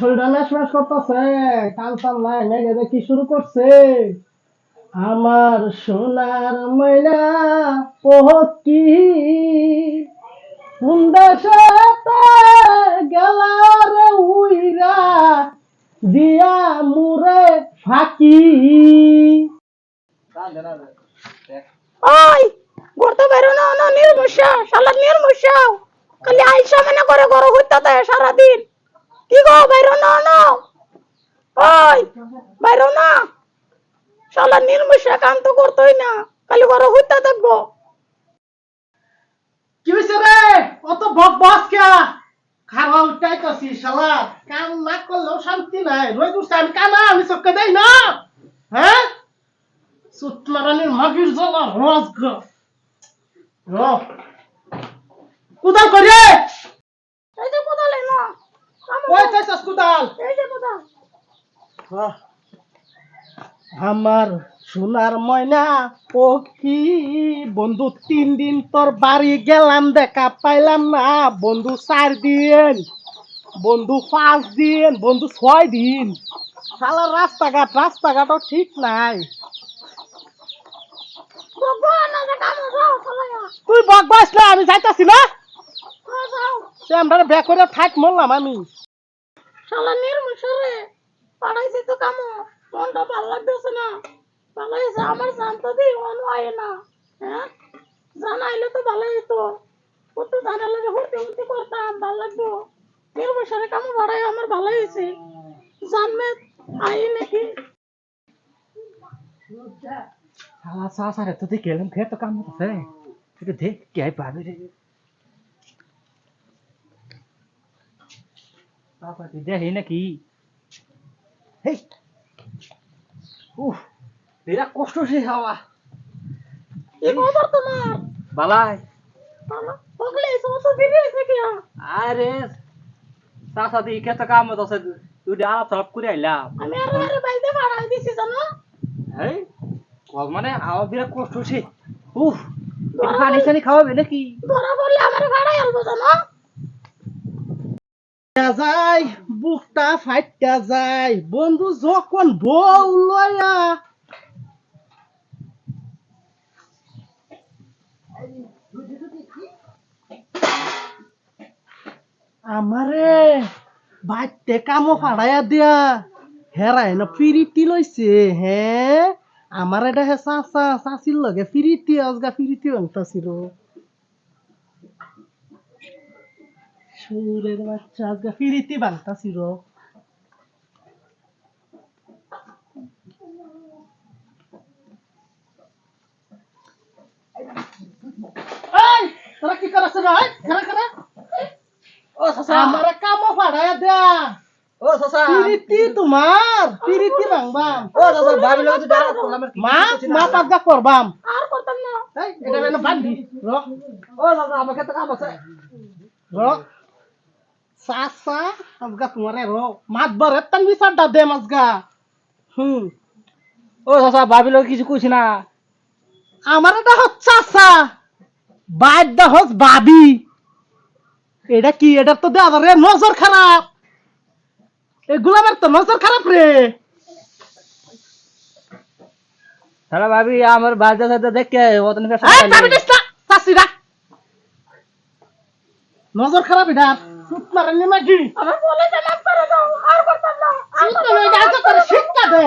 শরীরটা ম্যাশ করতেছে কান টান নাই মেঘে দেখি শুরু করছে। আমার সোনার ময়না পহকি গেলার উইরা, দিয়া মুরে ফাঁকি। ওই, ঘুরতে বেরো না নির্মুষা, শালা নির্মুষা। খালি আইসা মনে করে ঘর হইতাতে সারাদিন। কি গো বেরো না না। ওই বেরো না। শালা নির্মুষা কাম তো করতোই না। খালি ঘর হইতা থাকব। কি হয়েছে রে? অত বক বস কে? খাওয়া উঠাইতেছি শালা। কাম না করলেও শান্তি নাই। রোজ উঠছে, আমি কানা, আমি চোখকে দেই না। হ্যাঁ? সুতমারানির মাগির জ্বালা রোজ গ। র। করে এই যে কোদালে না কই চাইছস কুদাল এই যে কোদাল আমার সোনার ময়না ও কি? বন্ধু তিন দিন তোর বাড়ি গেলাম দেখা পাইলাম না। বন্ধু চার দিন। বন্ধু পাঁচ দিন। বন্ধু ছয় দিন। শালা রাস্তাঘাট রাস্তাঘাটও ঠিক নাই। তুই বক বাস না আমি যাইতাছি না? যাও। সে আমরা ব্যাক করে থাক মরলাম আমি। নির্মুষা রে পাড়াইছি তো কাম। মনটা ভালো লাগতেছে না? ভালো হয়েছে আমার জানতো দি অনু আয় না। হ্যাঁ? জানাইলে তো ভালো হইতো। কত জানা লাগে হুটি হুটি করতাম, ভালো লাগতো। নির্মুষারে কাম ভাড়াই আমার ভালো হয়েছে জানমে আই নাকি? শালা সাসারে তো দেখে এলাম ফের তো কাম হতেছে একটু দেখ কি পাবে রে। বাবা, তুই দেখি নাকি হেই উফ এরা কষ্ট সে হাওয়া। কি খবর তোমার। বালাই। ভালো পগলে সমস্ত ফিরে এসে কি আরে সাসা দি খেতে কাম তুই আলাপ সালাপ করে আইলাম আমি আর আরে বাইতে ভাড়াই দিছি জানো? এই কল মানে বিরাট কষ্ট সে। উফ পানি খাওয়াবে নাকি? ধরা আমার আলবো জানো? যায় বুকটা যায়। বন্ধু যখন বউ লয়া আমারে বাইতে কামো ফাড়াইয়া দিয়া হেরাই না ফিরিতি লইছে, হে? আমার এটা হে চাচা, চাচির লগে ফিরিতি আজগা ফিরিতি ভাঙতাছিল সুরের বাচ্চা আজকে ফিরিতি এই তোরা কি করাছ রে এই খারা খারা ও চাচা আমারে কামো ফাড়ায়া দেয়া। ও চাচা ফিরিতি তোমার ফিরিতি বাংবাম ও চাচা ভাবি লাগে ডালা করলাম মা মা পাগা করবাম। আর করতাম না। এই এটা বেন বান্ধি র। ও চাচা আমার ক্ষেত্রে কাম আছে। র। সাসা আজগা তোমারে র। মাত বরে তান বিচারটা দে মাজগা হুম। ও চাচা ভাবি লাগে কিছু কইছি না। আমার এটা হচ্ছে চাচা বাইরটা হস বাবি। এটা কি এটা তো দেওয়া রে নজর খারাপ। এ গোলামের তো নজর খারাপ রে। তাহলে ভাবি আমার বাজে সাথে দেখে ওতন না রাখ। নজর খারাপ এটা সুত মারেন নি মাগি আমার বলে যে মাফ করে দাও আর করতাম না। আর সুত মারে এটা করে শিক্ষা দে